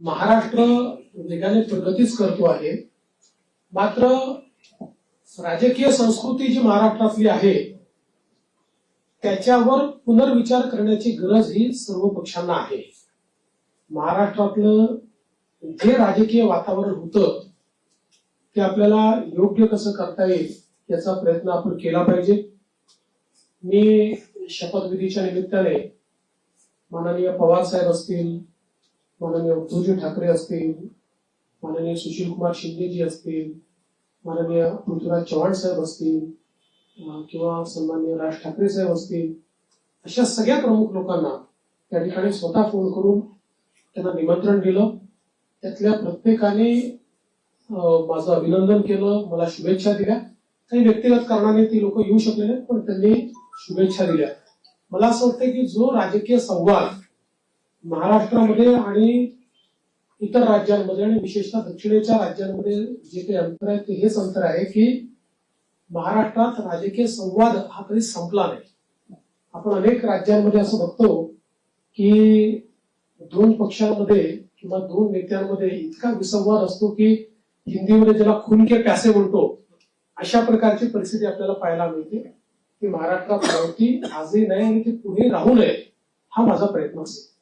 महाराष्ट्र वेगाने प्रगतीच करतो आहे. मात्र राजकीय संस्कृती जी महाराष्ट्रातली आहे त्याच्यावर पुनर्विचार करण्याची गरज ही सर्व पक्षांना आहे. महाराष्ट्रातलं जे राजकीय वातावरण होतं ते आपल्याला योग्य कसं करता येईल याचा प्रयत्न आपण केला पाहिजे. मी शपथविधीच्या निमित्ताने माननीय पवार साहेब असतील माननीय उद्धवजी ठाकरे असतील माननीय सुशील कुमार शिंदेजी असतील माननीय पृथ्वीराज चव्हाण साहेब असतील किंवा सन्माननीय राज ठाकरे साहेब असतील अशा सगळ्या प्रमुख लोकांना त्या ठिकाणी स्वतः फोन करून त्यांना निमंत्रण दिलं. त्यातल्या प्रत्येकाने माझं अभिनंदन केलं मला शुभेच्छा दिल्या. काही व्यक्तिगत कारणाने ती लोक येऊ शकले नाहीत पण त्यांनी शुभेच्छा दिल्या. मला असं वाटतं की जो राजकीय संवाद महाराष्ट्रामध्ये आणि इतर राज्यांमध्ये आणि विशेषतः दक्षिणेच्या राज्यांमध्ये जे काही अंतर आहे ते हेच अंतर आहे की महाराष्ट्रात राजकीय संवाद हा कधी संपला नाही. आपण अनेक राज्यांमध्ये असं बघतो की दोन पक्षांमध्ये किंवा दोन नेत्यांमध्ये इतका विसंवाद असतो की हिंदीमध्ये ज्याला खून के प्यासे म्हणतो अशा प्रकारची परिस्थिती आपल्याला पाहायला मिळते. की महाराष्ट्रात राहती आजही नाही आणि ती पुढे राहू नये हा माझा प्रयत्न असेल.